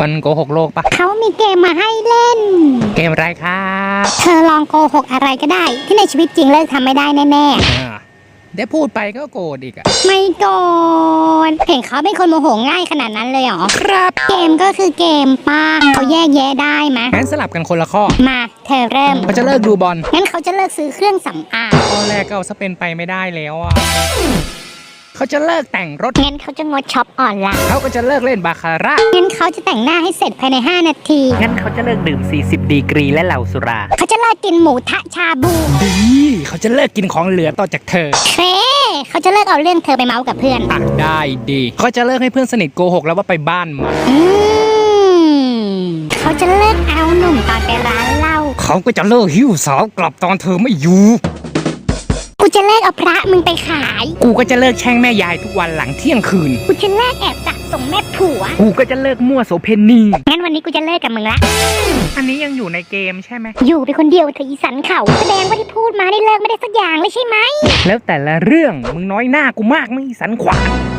วันโกหกโลกปะเขามีเกมมาให้เล่น เกมอะไรครับเธอลองโกหกอะไรก็ได้ ที่ในชีวิตจริงเลิกทำไม่ได้แน่อ่าเดี๋ยวพูดไปก็โกรธอีกอะๆ ไม่โกรธเห็นเขาเป็นคนโมโหง่ายขนาดนั้นเลยเหรอ ครับเกมก็คือเกมป้าเขาแยกแยะได้ไหมยงั้นสลับกันคนละข้อมาเธอเริ่ม เขาจะเลิกดูบอลงั้นเขาจะเลิกซื้อเครื่องสำอางข้อแรกก็เอาซะเป็นไปไม่ได้แล้วอะ เขาจะเลิกแต่งรถ งั้นเขาจะงดช็อปออนไลน์ เขาก็จะเลิกเล่นบาคาร่า งั้นเขาจะแต่งหน้าให้เสร็จภายใน 5 นาที งั้นเขาจะเลิกดื่ม 40 ดีกรีและเหล้าสุรา เขาจะเลิกกินหมูทะชาบูดีเขาจะเลิกกินของเหลือต่อจากเธอเคเขาจะเลิกเอาเรื่องเธอไปเมาส์กับเพื่อนอะได้ดีเขาจะเลิกให้เพื่อนสนิทโกหกแล้วว่าไปบ้านมันอืมเขาจะเลิกเอาหนุ่มตอนไปร้านเหล้าเขาก็จะเลิกหิ้วสาวกลับตอนเธอไม่อยู่กู จะเลิกเอาพระมึงไปขาย กูก็จะเลิกแช่งแม่ยายทุกวันหลังเที่ยงคืน กูจะเลิกแอบสะสมแม่ผัว กูก็จะเลิกมั่วโสเพณีงั้นวันนี้กูจะเลิกกับมึงละ อันนี้ยังอยู่ในเกมใช่ไหม อยู่ไปคนเดียวเธออีสันเขาแสดงว่าที่พูดมาได้เลิกไม่ได้สักอย่างเลยใช่ไหม แล้วแต่ละเรื่องมึงน้อยหน้ากูมากมึงอีสันขวาน